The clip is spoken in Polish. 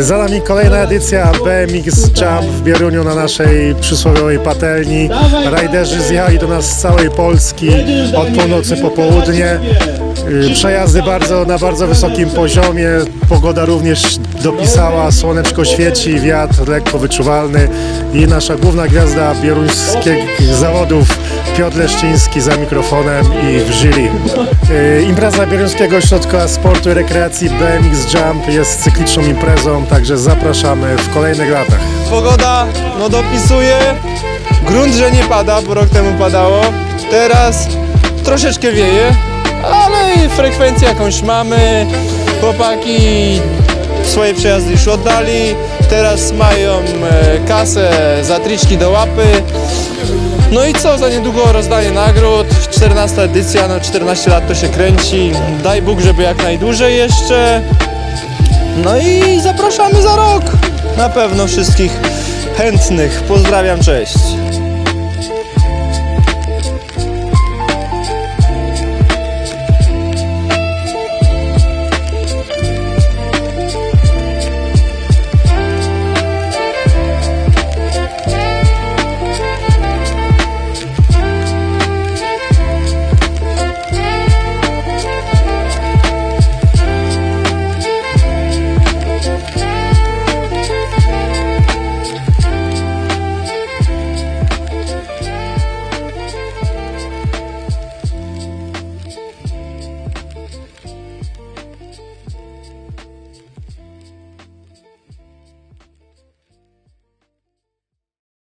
Za nami kolejna edycja BMX Jump w Bieruniu na naszej przysłowiowej patelni. Rajderzy zjechali do nas z całej Polski od północy po południe. Y, Przejazdy bardzo, na bardzo wysokim poziomie. Pogoda również dopisała, słoneczko świeci, wiatr lekko wyczuwalny i nasza główna gwiazda bieruńskich zawodów Piotr Leszczyński za mikrofonem i w jury. Y, Impreza Bieruńskiego Ośrodka Sportu i Rekreacji BMX Jump jest cykliczną imprezą, także zapraszamy w kolejnych latach. Pogoda no dopisuje. Grunt, że nie pada, bo rok temu padało. Teraz troszeczkę wieje, ale frekwencję jakąś mamy. Chłopaki swoje przejazdy już oddali. Teraz mają e, kasę za triczki do łapy. No i co, za niedługo rozdanie nagród, 14 edycja, no 14 lat to się kręci. Daj Bóg, żeby jak najdłużej jeszcze. No i zapraszamy za rok. Na pewno wszystkich chętnych. Pozdrawiam, cześć.